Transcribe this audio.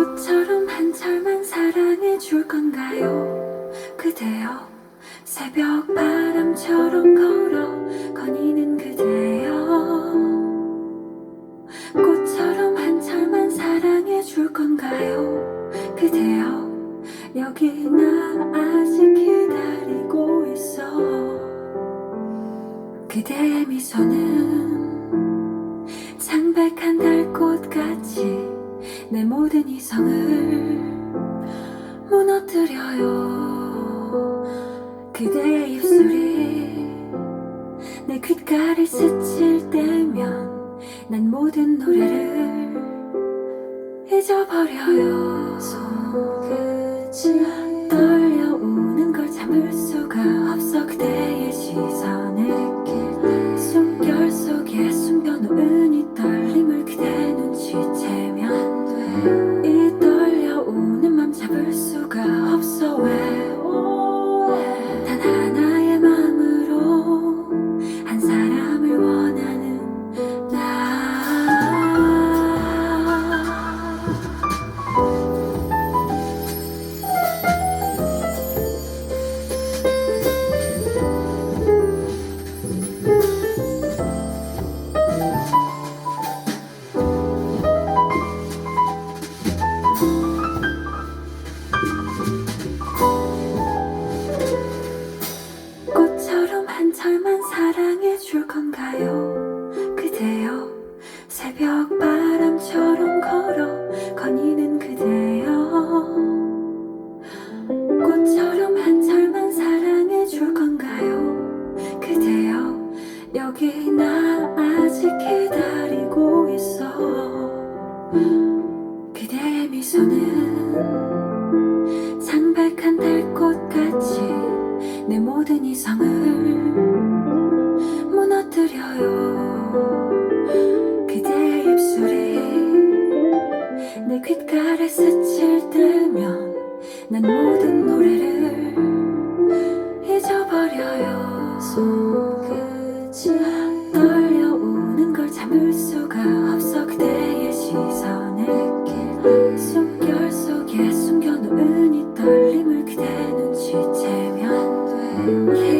꽃처럼 한철만 사랑해 줄 건가요? 그대여 새벽 바람처럼 걸어 거니는 그대여 꽃처럼 한철만 사랑해 줄 건가요? 그대여 여기 나 아직 기다리고 있어 그대의 미소는 창백한 달꽃같이 내 모든 이성을 무너뜨려요. 그대의 입술이 내 귓가를 스칠 때면 난 모든 노래를 잊어버려요. 손끝이 떨려오는 걸 참을 수가 없어. 그대 줄 건가요? 그대여 새벽 바람처럼 걸어 거니는 그대여. 꽃처럼 한 철만 사랑해 줄 건가요? 그대여 여기 나 아직 기다리고 있어. 그대의 미소는 창백한 달꽃같이 내 모든 이상을 귓가를 스칠 때면 난 모든 노래를 잊어버려요. 손끝이 떨려오는 걸 잠을 수가 없어. 그대의 시선에 길 숨결 속에 숨겨놓은 이 떨림을 그대 눈치채면 돼.